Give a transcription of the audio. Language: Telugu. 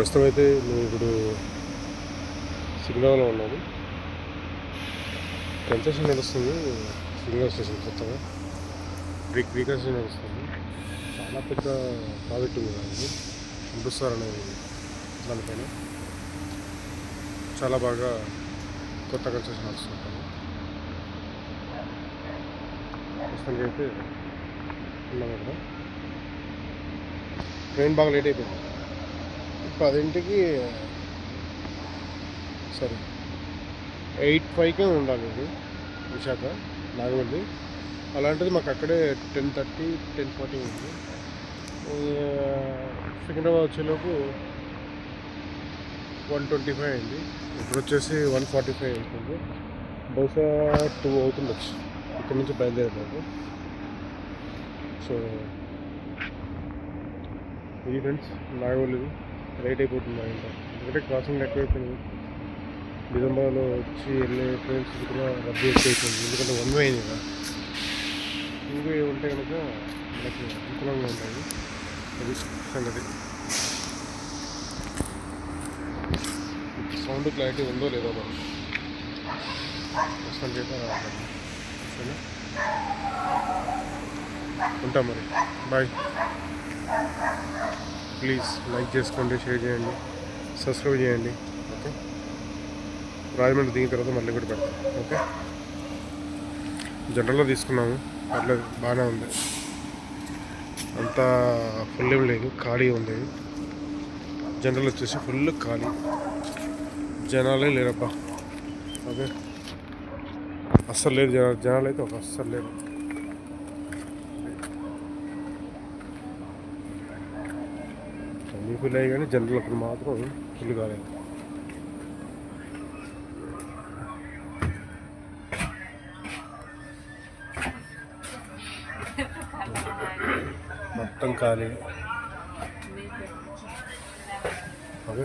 ప్రస్తుతం అయితే మేము ఇప్పుడు సిగ్నల్లో ఉన్నాము. కన్స్ట్రక్షన్ నడుస్తుంది. సిగ్నల్ స్టేషన్ కొత్తగా బ్రిక్ రీకన్స్ట్రక్షన్ నడుస్తుంది. చాలా పెద్ద ప్రాజెక్ట్ ఉంది దానికి. అమృత్సర్ అనేది దానిపైన. చాలా బాగా కొత్త కన్స్ట్రక్షన్ నడుస్తుంటాము ప్రస్తుతానికి అయితే ఉన్నాం ఇక్కడ ట్రైన్ బాగా లేట్ అయిపోయింది. పదింటికి సరే ఎయిట్ ఫైవ్కే ఉండాలి ఇది విశాఖ నాగవల్లి. అలాంటిది మాకు అక్కడే టెన్ థర్టీ టెన్ ఫార్టీ ఉంది. సికింద్రాబాద్ వచ్చేలోపు వన్ ట్వంటీ ఫైవ్ అయింది. ఇప్పుడు వచ్చేసి వన్ ఫార్టీ ఫైవ్ అవుతుంది. బహుశా టూ అవుతుండొచ్చు. ఇక్కడ నుంచి బయలుదేరేదాకా సో ఇది ఫ్రెండ్స్ నాగవల్లిది లేట్ అయిపోతుంది మా ఎందుకంటే క్రాసింగ్ ఎక్కువైపోయింది డిసెంబర్లో వచ్చి వెళ్ళే ట్రైన్స్ కూడా రద్దు ఎక్కువైపోయింది ఎందుకంటే వన్ వే అయింది కదా. టూ వే ఉంటే కనుక మనకి అనుకూలంగా ఉంటాయి అది సంగతి. సౌండ్ క్లారిటీ ఉందో లేదో మరి ప్రస్తుతం చేత ఉంటాం మరి. బాయ్. ప్లీజ్ లైక్ చేసుకోండి షేర్ చేయండి సబ్స్క్రైబ్ చేయండి. ఓకే? రాజమండ్రి దిగిన తర్వాత మళ్ళీ కూడా పెడతాం. ఓకే? జనరల్లో తీసుకున్నాము పర్లేదు బాగానే ఉంది. అంతా ఫుల్ ఏం లేదు ఖాళీ ఉంది. జనరల్ వచ్చేసి ఫుల్ ఖాళీ. జనాలే లేరబ్బా. ఓకే? అస్సలు లేదు జనాలు జనాలు అయితే ఒక అస్సలు లేరు. అన్నీ ఫుల్ అయ్యి కానీ జనరల్ అప్పుడు మాత్రం ఫుల్ కాలేదు మొత్తం ఖాళీ ఓకే